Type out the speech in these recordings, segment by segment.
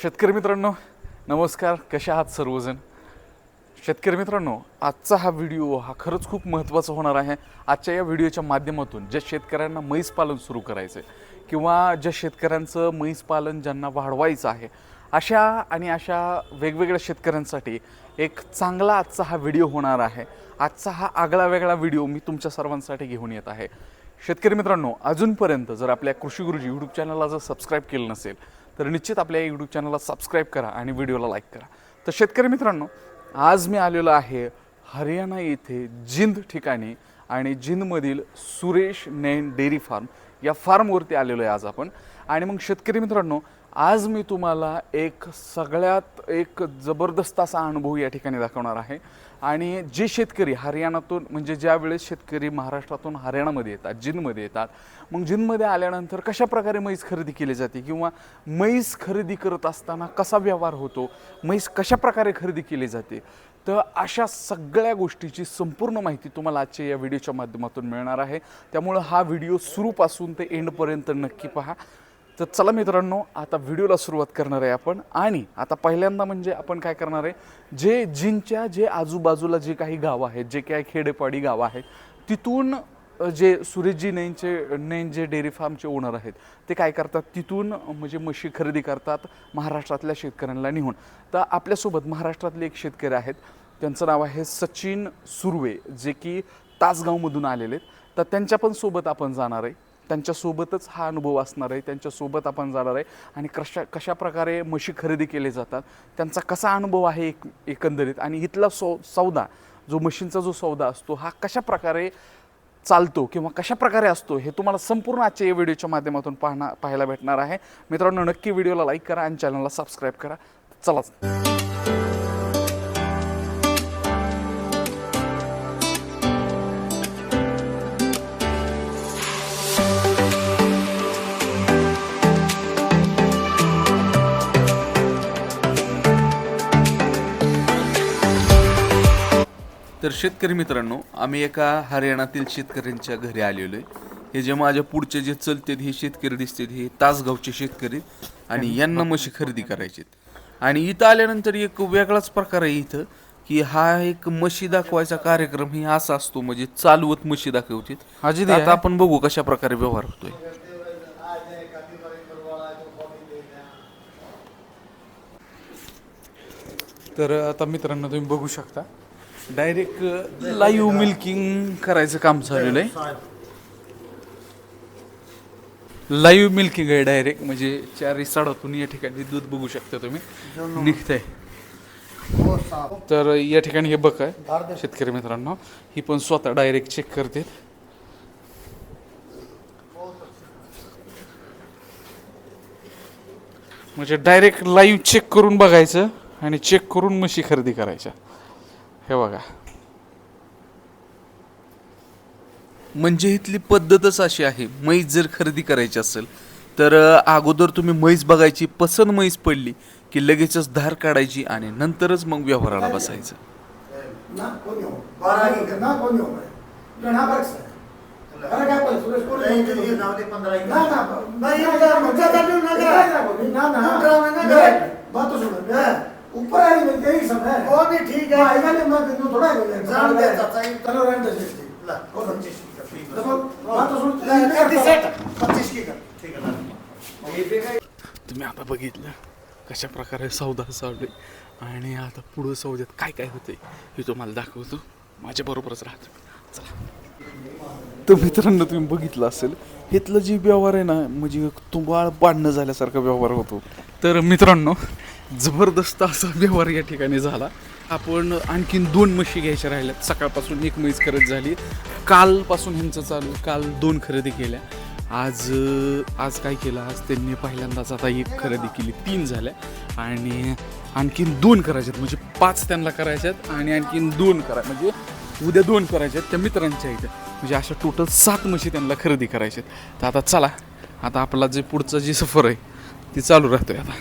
शेतकरी मित्रांनो नमस्कार. कशा आहात सर्वजण? शेतकरी मित्रांनो आजचा हा व्हिडिओ हा खरंच खूप महत्त्वाचा होणार आहे. आजच्या या व्हिडिओच्या माध्यमातून ज्या शेतकऱ्यांना म्हैस पालन सुरू करायचं आहे किंवा ज्या शेतकऱ्यांचं म्हैस पालन ज्यांना वाढवायचं आहे अशा आणि अशा वेगवेगळ्या शेतकऱ्यांसाठी एक चांगला आजचा हा व्हिडिओ होणार आहे. आजचा हा आगळा वेगळा व्हिडिओ मी तुमच्या सर्वांसाठी घेऊन येत आहे. शेतकरी मित्रांनो अजूनपर्यंत जर आपल्या कृषी गुरुजी यूट्यूब चॅनलला जर सबस्क्राईब केलं नसेल तर निश्चित आपल्या यूट्यूब चॅनलला सबस्क्राईब करा आणि व्हिडिओला लाईक करा. तर शेतकरी मित्रांनो आज मी आलेलो आहे हरियाणा येथे जिंद ठिकाणी आणि जिंदमधील सुरेश नैन डेअरी फार्म या फार्मवरती आलेलो आहे आज आपण. आणि मग शेतकरी मित्रांनो आज मी तुम्हाला एक सगळ्यात एक जबरदस्त असा अनुभव या ठिकाणी दाखवणार आहे. आणि जे शेतकरी हरियाणातून म्हणजे ज्यावेळेस शेतकरी महाराष्ट्रातून हरियाणामध्ये येतात जिनमध्ये येतात मग जिनमध्ये आल्यानंतर कशा प्रकारे म्हैस खरेदी केली जाते किंवा म्हैस खरेदी करत असताना कसा व्यवहार होतो म्हैस कशा प्रकारे खरेदी केली जाते तर अशा सगळ्या गोष्टीची संपूर्ण माहिती तुम्हाला आजच्या या व्हिडिओच्या माध्यमातून मिळणार आहे. त्यामुळं हा व्हिडिओ सुरूपासून ते एंडपर्यंत नक्की पहा. तर चला मित्रांनो आता व्हिडिओला सुरुवात करणार आहे आपण. आणि आता पहिल्यांदा म्हणजे आपण काय करणार आहे जे जिनच्या जे आजूबाजूला जे काही गावं आहेत जे काही खेडेपाडी गावं आहेत तिथून जे सुरेशजी नैनचे नैन जे डेअरी फार्मचे ओनर आहेत ते काय करतात तिथून म्हणजे म्हशी खरेदी करतात महाराष्ट्रातल्या शेतकऱ्यांना नेऊन. तर आपल्यासोबत महाराष्ट्रातले एक शेतकरी आहेत त्यांचं नाव आहे सचिन सुर्वे जे की तासगावमधून आलेले आहेत. तर त्यांच्या पण सोबत आपण जाणार आहे. त्यांच्यासोबतच हा अनुभव असणार आहे त्यांच्यासोबत आपण जाणार आहे. आणि कशा कशा प्रकारे म्हशी खरेदी केले जातात त्यांचा कसा अनुभव आहे एक एकंदरीत? आणि इथला सौ सौदा जो म्हशींचा जो सौदा असतो हा कशा प्रकारे चालतो किंवा कशा प्रकारे असतो हे तुम्हाला संपूर्ण आजच्या या व्हिडिओच्या माध्यमातून पाहणार पाहायला भेटणार आहे. मित्रांनो नक्की व्हिडिओला लाईक करा आणि चॅनलला सबस्क्राईब करा. चलाच तर शेतकरी मित्रांनो आम्ही एका हरियाणातील शेतकऱ्यांच्या घरी आलेलो आहे. हे जे माझ्या पुढचे जे चलतेत हे शेतकरी दिसतात हे तासगावचे शेतकरी आणि यांना म्हशी खरेदी करायचे आणि इथं आल्यानंतर एक वेगळाच प्रकार आहे इथं की हा एक म्हशी दाखवायचा कार्यक्रम ही असा असतो म्हणजे चालवत म्हशी तर आता आपण बघू कशा प्रकारे व्यवहार होतोय. तर आता मित्रांनो तुम्ही बघू शकता. डायरेक्ट लाईव्ह मिल्किंग करायचं काम झालेलं आहे. लाईव्ह मिल्किंग आहे डायरेक्ट म्हणजे चार साडातून या ठिकाणी दूध बघू शकता तुम्ही. निघतंय. तर या ठिकाणी हे बघ आहे शेतकरी मित्रांनो ही पण स्वतः डायरेक्ट चेक करते. म्हणजे डायरेक्ट लाईव्ह चेक करून बघायचं आणि चेक करून म्हशी खरेदी करायच्या. हे बघा म्हणजे इथली पद्धतच अशी आहे म्हैस जर खरेदी करायची असेल तर अगोदर तुम्ही म्हैस बघायची पसंत म्हैस पडली की लगेचच धार काढायची आणि नंतरच मग व्यवहाराला बसायचं हो हो हा हे पंधरा ना ना ना ना. ना ना ना ऊपर आई मैं यही सब है हो नहीं, ठीक है। आएगा नहीं मैं दिन थोड़ा है जान दे, चाचा, ये- चलो रहने दे ला, ना पच्चीस की कर, ठीक है। देखो बात तो सुन ला, कर दी सेट. पच्चीस की कर, ठीक है. मग हे बी काय? तुम्ही आता बघितलं कशा प्रकारे सौदा चालू आणि आता पुढं सौद्यात काय काय होतंय हे तुम्हाला दाखवतो माझ्याबरोबरच राहतो चला तर मित्रांनो तुम्ही बघितलं असेल इथलं जी व्यवहार आहे ना म्हणजे तुंबाळ पाडणं झाल्यासारखा व्यवहार होतो। तर मित्रांनो जबरदस्त असा व्यवहार या ठिकाणी झाला. आपण आणखीन दोन म्हशी घ्यायच्या राहिल्यात. सकाळपासून एक म्हैस खरेदी झाली. कालपासून ह्यांचं चालू काल दोन खरेदी केल्या. आज आज काय केलं? आज त्यांनी पहिल्यांदाच आता एक खरेदी केली. तीन झाल्या. आणि आणखीन दोन करायच्यात. म्हणजे पाच त्यांना करायच्यात आणि आणखीन दोन करा म्हणजे उद्या दोन करायच्यात त्या मित्रांच्या इथं. म्हणजे अशा टोटल सात म्हशी त्यांना खरेदी करायच्यात. तर आता चला. आता आपला जे पुढचं जे सफर आहे ते चालू राहतोय आता.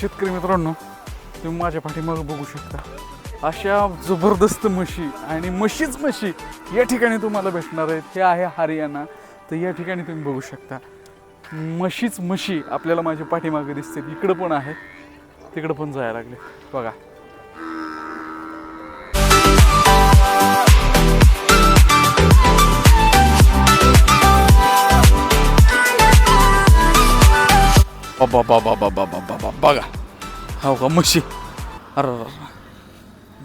शेतकरी मित्रांनो तुम्ही माझ्या पाठीमागं बघू शकता. अशा जबरदस्त म्हशी आणि म्हशीच म्हशी या ठिकाणी तुम्हाला भेटणार आहेत. हे आहे हरियाणा. तर या ठिकाणी तुम्ही बघू शकता. म्हशीच म्हशी आपल्याला माझ्या पाठीमागे दिसते. इकडं पण आहे. तिकडं पण जायला लागले. बघा. बाबा बाबा बाबा बाबा बाबा बघा हो का म्हशी अरे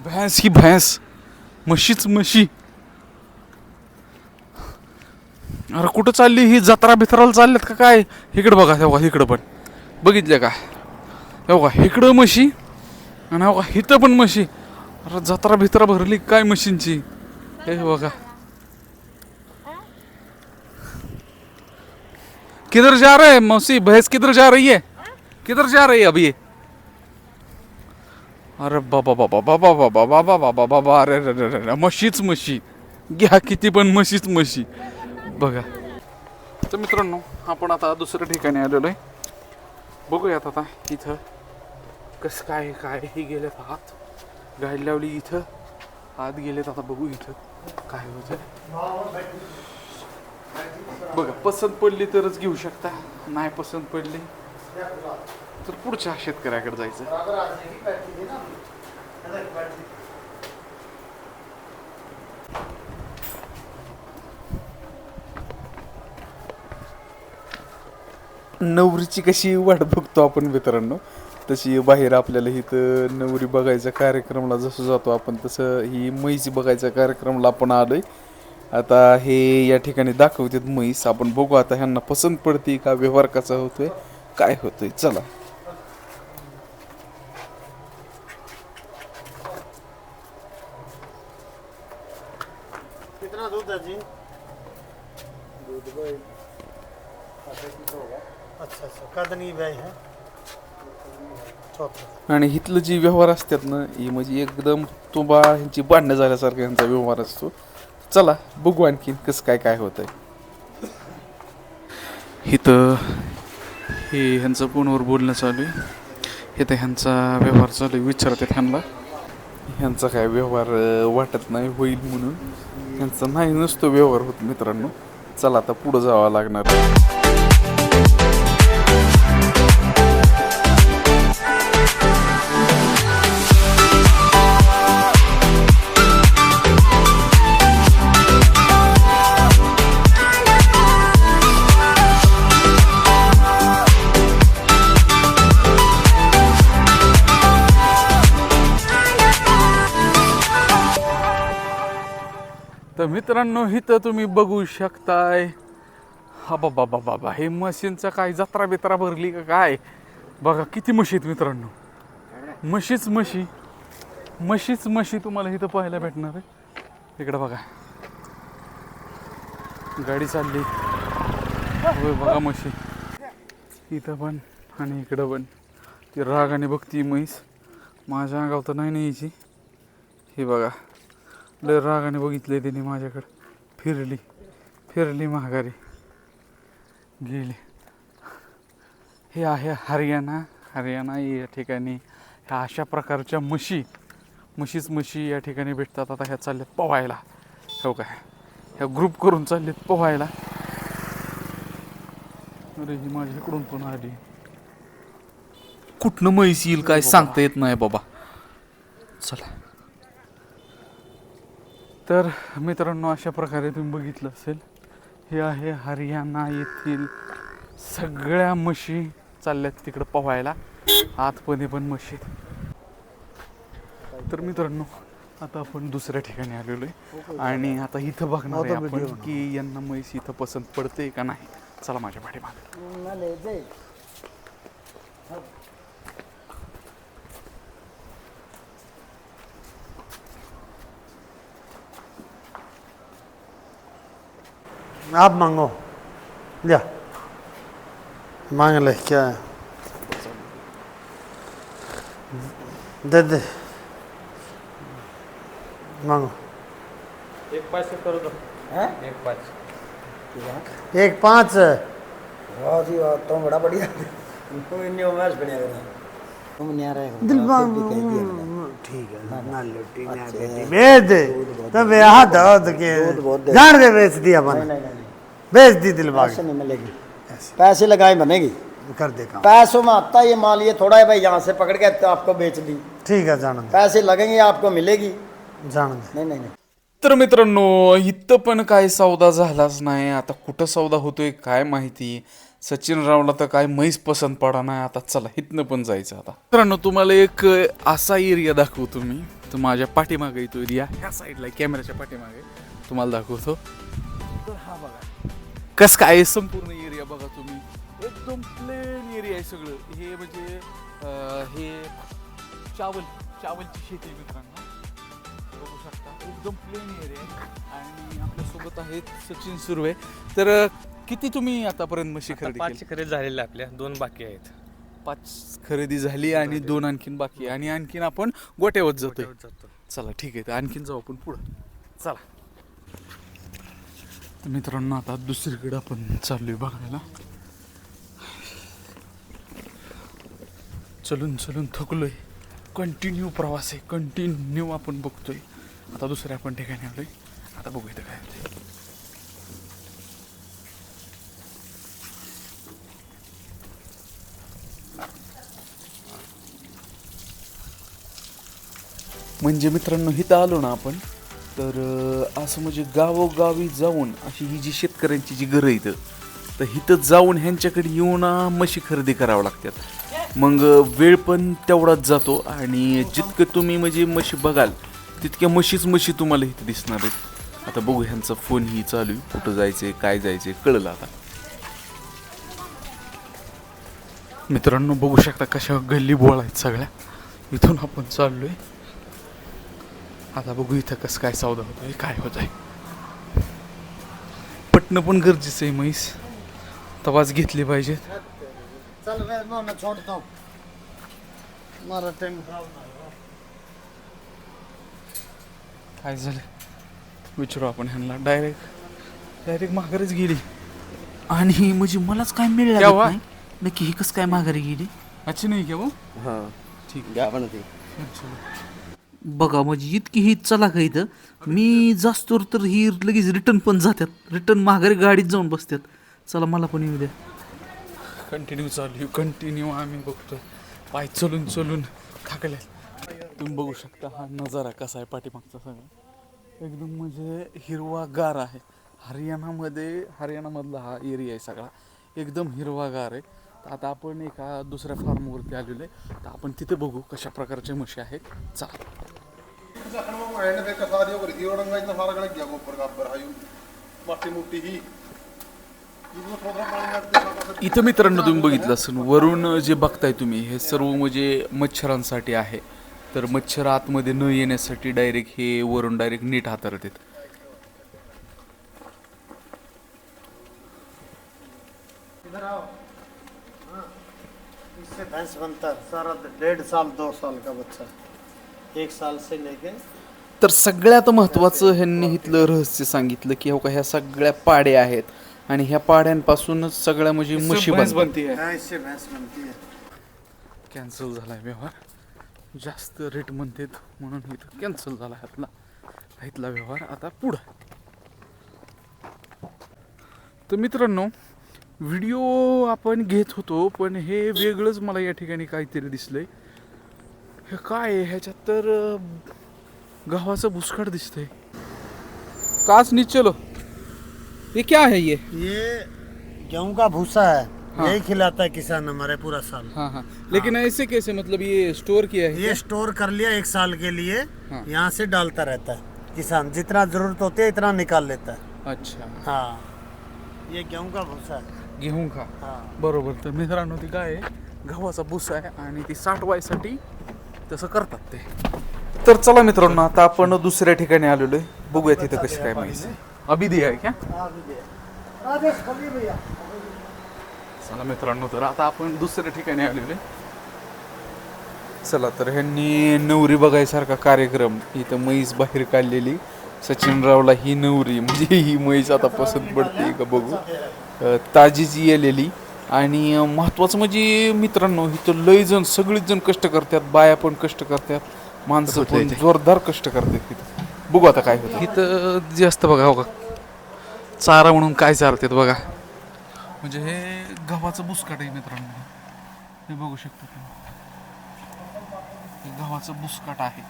भैंस ही भैंस म्हशीच म्हशी अरे कुठं चालली ही जत्रा बित्राला चालल्यात का काय इकडं बघा हो बघा इकडं पण बघितलं का हो का इकडं म्हशी आणि हो का इथं पण म्हशी अरे जत्रा भित्रा भरली काय म्हशींची हे बघा किधर जा रहे हैं मौसी भैंस किधर जा रही है किधर जा रही है अभी ये अरे बाबा बाबा बाबा बाबा बाबा बाबा बाबा अरे अरे अरे अरे म्हशीच म्हशी घ्या किती पण म्हशीच म्हशी बघा तर मित्रांनो आपण आता दुसऱ्या ठिकाणी आलेलो आहे बघूयात आता इथं कसं काय काय हे गेलेत आत गाडी लावली इथं आत गेलेत आता बघू इथं काय होतं बघा पसंत पडली तरच घेऊ शकता. नाही पसंत पडली तर पुढच्या शेतकऱ्याकडे जायचं. नवरीची कशी वाट बघतो आपण मित्रांनो? तशी बाहेर आपल्याला इथं नवरी बघायच्या कार्यक्रमाला जसं जातो आपण तसं ही म्हैस बघायच्या कार्यक्रमाला आपण आलोय. आता हे या ठिकाणी दाखवतात म्हैस. आपण बघू आता ह्यांना पसंत पडते का व्यवहार कसा होतोय काय होतोय. चला. कितना दूध है जी? अच्छा अच्छा. कदनी भाई है? चौथा. आणि इथलं जी व्यवहार असतात ना ही म्हणजे एकदम तुबा ह्यांची भांडणं झाल्यासारखा ह्यांचा व्यवहार असतो. चला बघू आणखीन कसं काय काय होत आहे इथं हे ह्यांचं फोनवर बोलणं चालू आहे. इथं ह्यांचा व्यवहार चालू आहे विचारतात ह्यांना. ह्यांचा काय व्यवहार वाटत नाही होईल म्हणून. ह्यांचा नाही नसतो व्यवहार होत मित्रांनो. चला आता पुढं जावं लागणार. तर मित्रांनो इथं तुम्ही बघू शकताय. हा बाबा बाबा बाबा हे म्हशींचं काय जत्रा बित्रा भरली का काय? बघा किती म्हशी आहेत मित्रांनो. म्हशीच म्हशी. म्हशीच म्हशी तुम्हाला इथं पाहायला भेटणार आहे. इकडं बघा. गाडी चालली. होय बघा म्हशी. इथं पण आणि इकडं पण. ती रागाने बघती म्हैस. माझ्या अंगावर तर नाही न्यायची. हे बघा. लय रागाने बघितले त्यांनी माझ्याकडे. फिरली फिरली माघारी. गेली. हे आहे हरियाणा. हरियाणा या ठिकाणी ह्या अशा प्रकारच्या म्हशी म्हशीच म्हशी या ठिकाणी भेटतात. आता ह्या चालल्यात पोहायला. हो काय ह्या ग्रुप करून चाललेत पोहायला. अरे ही माझ्या इकडून पण आली. कुठनं म्हैस येईल काय सांगता येत नाही बाबा. चला. तर मित्रांनो अशा प्रकारे तुम्ही बघितलं असेल हे आहे हरियाणा येथील सगळ्या म्हशी चालल्यात तिकडं पोहायला. आतमध्ये पण म्हशी. तर मित्रांनो आता आपण दुसऱ्या ठिकाणी आलेलो आहे. आणि आता इथं बघणार आहे आपण की यांना म्हैस इथं पसंत पडते का नाही. चला माझ्या पाठीमागे. आप मांगो लिया मांग ले क्या है दे दे मांगो एक पाच से करो तो हैं? एक पाँच एक पाँच है वाह जी वाह तो बड़ा बढ़िया कोई नहीं मैच बढ़िया करा दिलबाग ठीक है ना लुटी ना बेटी बेच दे तब यहाँ दर्द के जान दे बेच दिया अपन बेच दी दिलबाग पैसे नहीं मिलेगी। पैसे लगाए बनेगी। कर दे काम। पैसों में आता ये माल ये थोड़ा है भाई यहाँ से पकड़ के तो आपको बेच दी। ठीक है जान दे। पैसे लगेंगे आपको मिलेगी। जान दे। नहीं नहीं नहीं। तर मित्रांनो इथं पण काय सौदा झालाच नाही. आता कुठं सौदा होतोय काय माहिती? सचिन रावला तर काय म्हैस पसंत पडा नाही. आता चला इथनं पण जायचं आता. मित्रांनो तुम्हाला एक असा एरिया दाखवतो मी. तर माझ्या पाठीमागे तो एरिया ह्या साईडला कॅमेऱ्याच्या पाठीमागे. तुम्हाला दाखवतो. कस काय आहे? संपूर्ण एरिया बघा तुम्ही. एकदम प्लेन एरिया आहे सगळं. हे म्हणजे हे चावल चावलची शेती आहे मित्रांनो. बघू शकता. एकदम प्लेन एरिया आहे. आणि आपल्यासोबत आहेत सचिन सुर्वे. तर किती तुम्ही आतापर्यंत म्हशी खरेदी पाचशे केली? खरेदी झालेल्या आपल्या. दोन बाकी आहेत. पाच खरेदी झाली आणि दोन आणखीन बाकी आहे. आणि आणखीन आपण गोट्यावर जातोय. जातो चला ठीक आहे. तर आणखीन जाऊ आपण पुढं. चला. तर मित्रांनो आता दुसरीकडे आपण चाललोय बघायला. चलून चलून थकलोय. कंटिन्यू प्रवास आहे. कंटिन्यू आपण बघतोय. आता दुसऱ्या आपण ठिकाणी आलोय. आता बघू इथं काय होतंय. म्हणजे मित्रांनो इथं आलो ना आपण. तर असं म्हणजे गावोगावी जाऊन अशी ही जी शेतकऱ्यांची जी घरं इथं तर इथं जाऊन ह्यांच्याकडे येऊन म्हशी खरेदी करावं लागतात. मग वेळ पण तेवढाच जातो आणि जितकं तुम्ही म्हणजे म्हशी बघाल तितक्या म्हशीच म्हशी तुम्हाला इथं दिसणार आहेत. आता बघू ह्यांचा फोन ही चालू आहे. कुठं जायचंय काय जायचंय कळलं आता. मित्रांनो बघू शकता कशा गल्ली बोळ आहेत सगळ्या. इथून आपण चाललोय. आता बघू इथं कसं काय सौदा होतोय काय होत आहे पटणं पण गरजेचं आहे म्हैस. तवाच घेतली पाहिजेत. हूँ काय झालं? विचारू आपण ह्यांना. डायरेक्ट डायरेक्ट माघारीच गेली. आणि म्हणजे मलाच काय मिळालं केव्हा? नाही. नक्की ही कसं काय माघारी गेली? अच्छी नाही का वो हाँ. ठीक. गावन थी बघा म्हणजे इतकी ही चला का इथं. मी जास्त तर ही लगेच रिटर्न पण जातात रिटर्न माघारी गाडीत जाऊन बसतात चला मला पण येऊ द्या. कंटिन्यू चालू कंटिन्यू आम्ही बघतो पाय चलून चलून थकले तुम्ही बघू शकता हा नजारा कसा आहे पाठीमागचा सगळा. एकदम म्हणजे हिरवागार आहे. हरियाणामध्ये हरियाणामधला हा एरिया आहे सगळा. एकदम हिरवागार आहे. तर आता आपण एका दुसऱ्या फार्मवरती आलेलो आहे. तर आपण तिथे बघू कशा प्रकारचे म्हशी आहेत. इथं मित्रांनो तुम्ही बघितलं असेल वरून जे बघताय तुम्ही हे सर्व म्हणजे मच्छरांसाठी आहे तर मच्छर आतमध्ये न येण्यासाठी डायरेक्ट हे वरून डायरेक्ट नीट हाताळत आहेत इधर आओ हाँ इससे भैंस बनता है सारा डेढ़ साल दो साल का बच्चा एक साल से लेके तर सगळ्यात महत्त्वाचं ह्यांनी इथलं रहस्य सांगितलं की हो का ह्या सगळ्या पाड्या आहेत आणि ह्या पाड्यांपासूनच सगळ्या म्हणजे म्हशी बनते हाँ। इससे भैंस बनती है। कॅन्सल झालाय व्यवहार. जास्त रेट म्हणतात म्हणून इथं कॅन्सल झाला ह्यातला इथला व्यवहार. आता पुढं. तर मित्रांनो व्हिडिओ आपण घेत होतो पण हे वेगळंच मला या ठिकाणी काहीतरी दिसलंय. हे काय आहे? ह्याच्यात तर गव्हाचं बुसकाट दिसतंय. काच नीचे चलो. ये क्या है ये? ये गेहूं का भूसा है। यही खिलाता है किसान हमारे पूरा साल। हाँ हाँ। लेकिन ऐसे कैसे? मतलब ये स्टोर किया है ये स्टोर कर लिया एक साल के लिए। हाँ। यहाँ से डालता रहता है किसान। जितना जरूरत होती है इतना निकाल लेता है। अच्छा। हाँ। ये गेहूं का भूसा है। घेऊन खा हाँ। बरोबर. तर मित्रांनो ती काय आहे? गव्हाचा भुसा आहे आणि ती साठवायसाठी तसं करतात ते. तर चला मित्रांनो आता आपण दुसऱ्या ठिकाणी आलेलो आहे. बघूया तिथं कशी काय माहिती अभिधी आहे का? चला मित्रांनो तर आता आपण दुसऱ्या ठिकाणी आलेलो आहे. चला तर ह्यांनी नवरी बघायसारखा कार्यक्रम इथं म्हैस बाहेर काढलेली. सचिन रावला ही नवरी म्हणजे ही म्हैस आता पसंत पडते का बघू. ताजी जी येलेली आणि महत्त्वाचं म्हणजे मित्रांनो इथं लय जण सगळीच जण कष्ट करतात बाया पण कष्ट करतात माणसं पण जोरदार कष्ट करतात इथं. बघू आता काय होतं. इथं जे असतं बघा बघा चारा म्हणून काय चारतात बघा. म्हणजे हे गव्हाचं बुसकाट आहे मित्रांनो. हे बघू शकता तुम्ही. हे गव्हाचं बुसकाट आहे.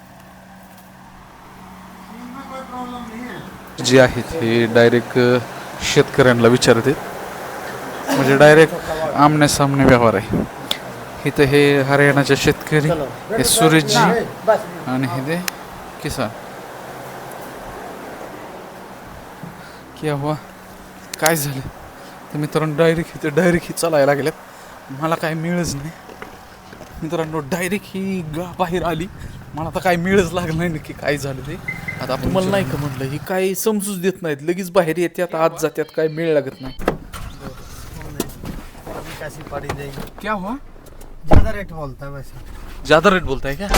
जे आहेत हे डायरेक्ट शेतकऱ्यांना विचारते म्हणजे डायरेक्ट आमने सामने व्यवहार आहे. इथं हे हरियाणाचे शेतकरी हे सुरेशजी आणि हे ते किसान. क्या हुआ? काय झालं? तर मित्रांनो डायरेक्ट इथे डायरेक्ट ही चालायला लागल्यात मला काय मिळच नाही. मित्रांनो डायरेक्ट ही गा बाहेर आली. मला आता काय मिळच लागलं नाही नक्की काय झालं ते. आता तुम्हाला नाही का म्हणलं ही काय समजूच देत नाहीत. लगेच बाहेर येतात आत जात्यात काय मिळ लागत नाही. कैसी पड़ी जाएगी क्या हुआ? ज़्यादा रेट बोलता है वैसे। ज़्यादा रेट बोलता है क्या?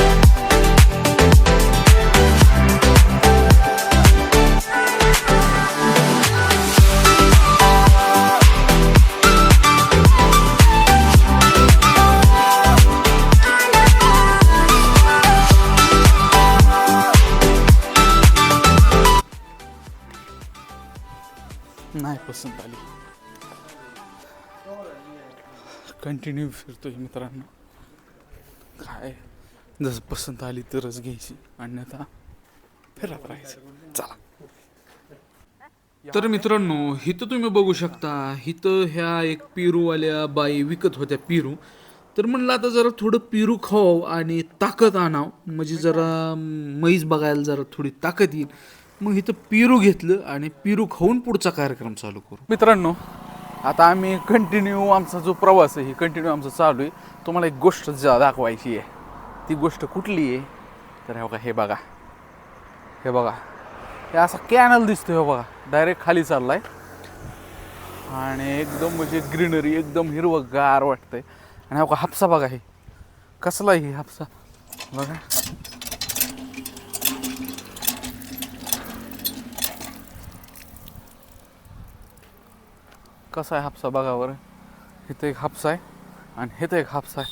नाही पसंत आली कंटिन्यू फिरतोय मित्रांनो. काय? जसं पसंत आली तरच घ्यायची. अन्यथा फिरत राहायचं. चला. तर मित्रांनो हिथं तुम्ही बघू शकता हिथं ह्या एक पेरूवाल्या बाई विकत होत्या पेरू. तर म्हणलं आता जरा थोडं पेरू खाऊ आणि ताकद आणाव. म्हणजे जरा म्हैस बघायला जरा थोडी ताकद येईल. मग इथं पेरू घेतलं आणि पेरू खाऊन पुढचा कार्यक्रम चालू करू. मित्रांनो आता आम्ही कंटिन्यू आमचा जो प्रवास आहे ही कंटिन्यू आमचा चालू आहे. तुम्हाला एक गोष्ट जा दाखवायची आहे. ती गोष्ट कुठली आहे? तर हे बघा हे बघा. हे बघा. हे असा कॅनल दिसतो हे बघा. डायरेक्ट खाली चाललाय. आणि एकदम म्हणजे ग्रीनरी एकदम हिरवंगार वाटतंय. आणि हा हापसा बघा हे. कसला आहे हे हापसा? बघा. कसा आहे हापसा बघा बरं. इथं एक हापसा आहे आणि इथं एक हापसा आहे.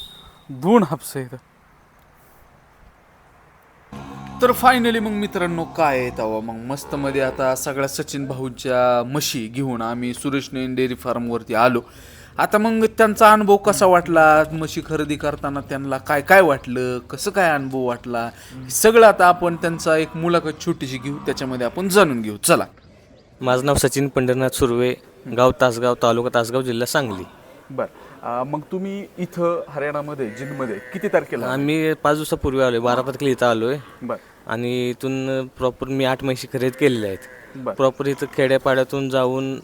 दोन हापसे इथं. तर फायनली मग मित्रांनो काय आहे तेव्हा? मग मस्त मध्ये आता सगळ्या सचिन भाऊच्या म्हशी घेऊन आम्ही सुरेश नयन डेअरी फार्मवरती आलो. आता मग त्यांचा अनुभव कसा वाटला? म्हशी खरेदी करताना त्यांना काय काय वाटलं? कसं काय अनुभव वाटला? हे सगळं आता आपण त्यांचा एक मुलाखत छोटीशी घेऊ. त्याच्यामध्ये आपण जाणून घेऊ. चला. माझं नाव सचिन पंढरनाथ सुर्वे. गाव तासगाव तालुका तासगाव जिल्हा सांगली. बर. मग तुम्ही इथं हरियाणामध्ये जिनमध्ये किती तारखेला आम्ही पाच दिवसापूर्वी आलोय बारा तारखेला इथं आलोय. बर. आणि इथून प्रॉपर मी आठ म्हशी खरेदी केलेल्या आहेत. प्रॉपर इथं खेड्यापाड्यातून जाऊन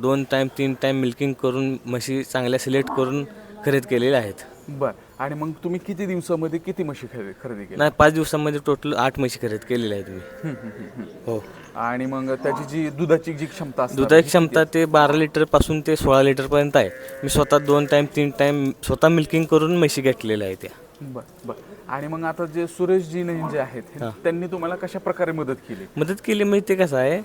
दोन टाईम तीन टाईम मिल्किंग करून म्हशी चांगल्या सिलेक्ट करून खरेदी केलेल्या आहेत. बर. आणि मग तुम्ही किती दिवसामध्ये किती म्हशी खरेदी खरेदी केली नाही पाच दिवसामध्ये टोटल आठ म्हशी खरेदी केलेल्या आहेत मी. हो. आणि मग त्याची जी दुधाची जी क्षमता असते दुधाची क्षमता ते बारा लिटरपासून ते सोळा लिटर पर्यंत आहे. मी स्वतः दोन टाइम तीन टाइम स्वतः मिल्किंग करून म्हशी घेतलेल्या आहेत त्या. बर बर. आणि मग आता जे सुरेशजी नैन जे आहेत त्यांनी तुम्हाला कशा प्रकारे मदत केली? मदत केली म्हणजे ते कसं आहे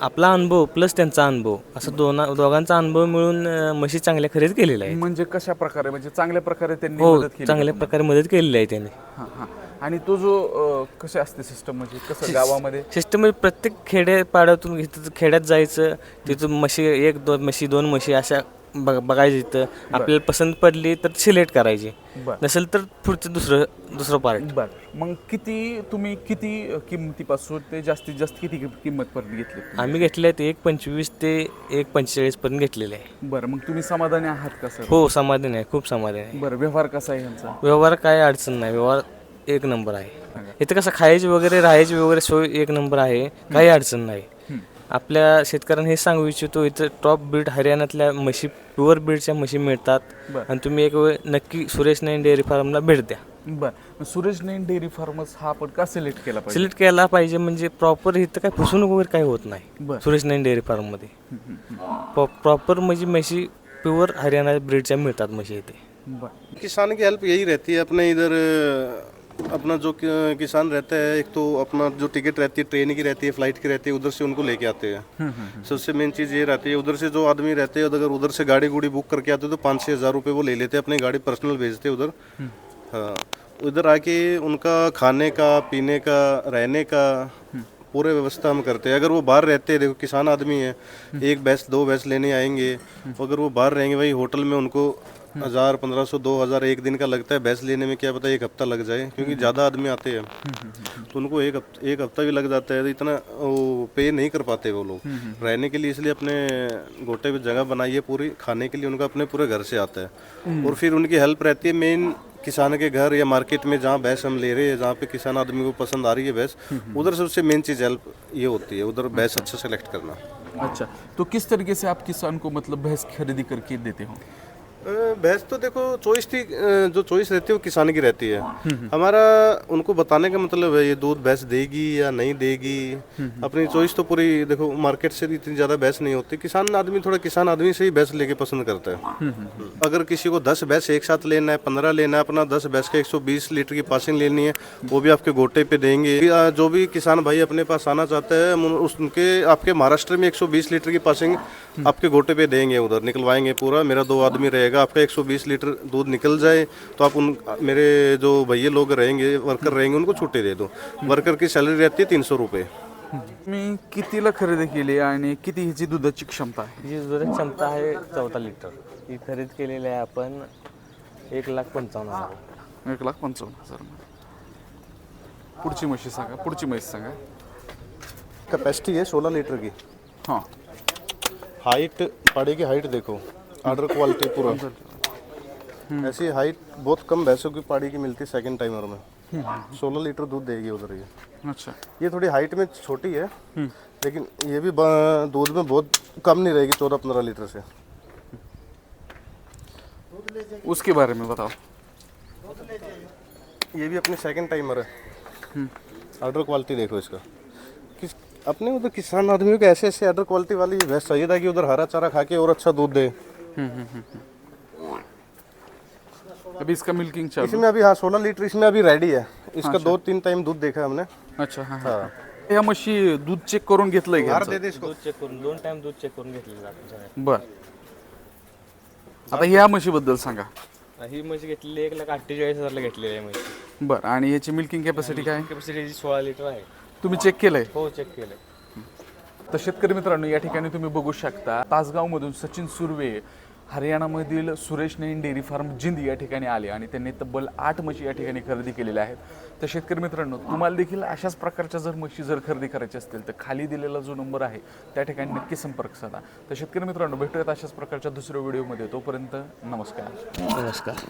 आपला अनुभव प्लस त्यांचा अनुभव असं दोन दोघांचा अनुभव मिळून म्हशी चांगल्या खरेदी केलेल्या आहेत. म्हणजे कशा प्रकारे म्हणजे चांगल्या प्रकारे त्यांनी हो मदत केली चांगल्या प्रकारे मदत केलेली आहे त्यांनी. हां हां. आणि तो जो कसे असते सिस्टम म्हणजे कसं गावामध्ये? सिस्टम म्हणजे प्रत्येक खेड्यापाड्यातून इथं खेड्यात जायचं तिथून म्हशी एक दोन म्हशी दोन म्हशी अशा बघ बघायची तिथं आपल्याला पसंत पडली तर सिलेक्ट करायची. बर. नसेल तर पुढचं दुसरं दुसरं पार्ट बर. मग किती तुम्ही किती किमतीपासून ते जास्तीत जास्त किती किंमत पर्यंत घेतली? आम्ही घेतले आहेत एक पंचवीस ते एक पंचेचाळीस पर्यंत घेतलेले आहे. बरं मग तुम्ही समाधानी आहात का सर? हो समाधान आहे. खूप समाधान आहे. बरं व्यवहार कसा आहे यांचा? व्यवहार काय अडचण नाही. व्यवहार एक नंबर आहे. इथं कसं खायची वगैरे राहायची वगैरे सोय एक नंबर आहे. काही अडचण नाही. आपल्या शेतकऱ्यांना हे सांगू इच्छितो इथं टॉप बीड हरियाणातल्या म्हशी प्युअर बीडच्या म्हशी मिळतात. बरं. आणि तुम्ही एक वेळ नक्की सुरेश नाईन डेअरी फार्मला भेट द्या. बरं. सुरेश नैन डेअरी फार्मर्स हा आपण का सिलेक्ट केला पाहिजे? सिलेक्ट केला पाहिजे म्हणजे प्रॉपर इथं काय फसवणूक वगैरे काही होत नाही. बरं. सुरेश नाईन डेअरी फार्ममध्ये. प्रॉपर म्हणजे म्हशी प्युअर हरियाणा ब्रीडच्या मिळतात म्हशी इथे. बरं. किसान की हेल्प यही रहती है अपने इधर अ, अपना जो किसान रहता है एक तो अपना जो टिकट रहती है ट्रेन की रहती है फ़्लाइट की रहती है उधर से उनको लेके आते हैं। सबसे मेन चीज़ ये रहती है उधर से जो आदमी रहते हैं अगर उधर से गाड़ी गुड़ी बुक करके आते हैं तो पाँच छः हज़ार रुपये वो ले लेते हैं अपनी गाड़ी पर्सनल भेजते हैं उधर। हाँ उधर आके उनका खाने का पीने का रहने का पूरे व्यवस्था हम करते हैं। अगर वो बाहर रहते हैं देखो किसान आदमी है एक भैंस दो भैंस लेने आएँगे अगर वो बाहर रहेंगे भाई होटल में उनको हज़ार पंद्रह सौ दो हज़ार एक दिन का लगता है भैंस लेने में क्या पता एक हफ़्ता लग जाए क्योंकि ज़्यादा आदमी आते हैं। तो उनको एक हफ़्ता एक हफ़्ता भी लग जाता है तो इतना वो पे नहीं कर पाते वो लोग। रहने के लिए इसलिए अपने गोटे पे जगह बनाई है पूरी खाने के लिए उनका अपने पूरे घर से आता है। और फिर उनकी हेल्प रहती है मेन किसान के घर या मार्केट में जहाँ भैंस हम ले रहे हैं जहाँ पे किसान आदमी को पसंद आ रही है भैंस उधर सबसे मेन चीज़ हेल्प ये होती है उधर भैंस अच्छा सेलेक्ट करना। अच्छा तो किस तरीके से आप किसान को मतलब भैंस खरीदी करके देते हो? भैंस तो देखो चॉइस थी जो चॉइस रहती है वो किसान की रहती है। हमारा उनको बताने का मतलब है ये दूध भैंस देगी या नहीं देगी? अपनी चॉइस तो पूरी देखो मार्केट से इतनी ज़्यादा भैंस नहीं होती। किसान आदमी थोड़ा किसान आदमी से ही भैंस लेके पसंद करता है। अगर किसी को दस भैंस एक साथ लेना है पंद्रह लेना है अपना दस भैंस का एक सौ बीस लीटर की पासिंग लेनी है वो भी आपके गोटे पे देंगे। जो भी किसान भाई अपने पास आना चाहता है उनके आपके महाराष्ट्र में 120 लीटर की पासिंग आपके गोटे पे देंगे उधर निकलवाएंगे पूरा मेरा दो आदमी रहेगा आपका 120 लीटर दूध निकल जाए तो आप उन मेरे जो भैया लोग रहेंगे वर्कर रहेंगे उनको छुट्टी दे दो। वर्कर की सैलरी रहती है तीन सौ रुपये मी कितीला खरेदी केली आणि किती ह्याची दुधाची क्षमता आहे? ही दुधाची क्षमता आहे चौदा लिटर. ही खरेदी केलेली आहे आपण एक लाख पंचावन्न हजार. एक लाख पंचावन्न हजार. पुढची म्हशी सांगा पुढची म्हैस सांगा. कैपेसिटी है सोलह लीटर की. हां. हाइट पाड़ी की हाइट देखो। आर्डर क्वालिटी पूरा। ऐसी हाइट बहुत कम भैंसों की पाड़ी की मिलती है सेकेंड टाइमर में। सोलह लीटर दूध देगी उधर ये। अच्छा। ये थोड़ी हाइट में छोटी है लेकिन ये भी दूध में बहुत कम नहीं रहेगी चौदह पंद्रह लीटर से। उसके बारे में बताओ। ये भी अपनी सेकंड टाइमर है। ऑर्डर क्वालिटी देखो इसका। किस अपने उधर किसान आदमियों को ऐसे ऐसे ऑर्डर क्वालिटी वाली भैंस चाहिए था कि उधर हरा चारा खा के और अच्छा दूध दे। अभी इसका मिल्किंग चालू। इसमें अभी हाँ सोलह लीटर इसमें अभी रेडी है। इसका दो तीन टाइम दूध देखा है हमने। अच्छा हां हां। ह्या म्हशी दूध चेक करून घेतलंय दूध चेक करून दोन टाइम दूध चेक करून घेतलेलं आपण सगळ्या बर. आता ह्या म्हशीबद्दल सांगा. ही म्हशी घेतलेली एक लाख अठ्ठेचाळीस हजारला घेतलेली आहे म्हशी. बर आणि याची मिल्किंग कॅपॅसिटी काय? कॅपॅसिटी सोळा लिटर आहे. तुम्ही चेक केलंय? हो चेक केलं तर शेतकरी मित्रांनो या ठिकाणी तुम्ही बघू शकता तासगावमधून सचिन सुर्वे हरियाणामधील सुरेश नईन डेअरी फार्म जिंद या ठिकाणी आले आणि त्यांनी तब्बल आठ म्हशी या ठिकाणी खरेदी केलेल्या आहेत. तर शेतकरी मित्रांनो तुम्हाला देखील अशाच प्रकारच्या जर म्हशी जर खरेदी करायची असतील तर खाली दिलेला जो नंबर आहे त्या ठिकाणी नक्की संपर्क साधा. तर शेतकरी मित्रांनो भेटूयात अशाच प्रकारच्या दुसऱ्या व्हिडिओमध्ये. तोपर्यंत नमस्कार. नमस्कार.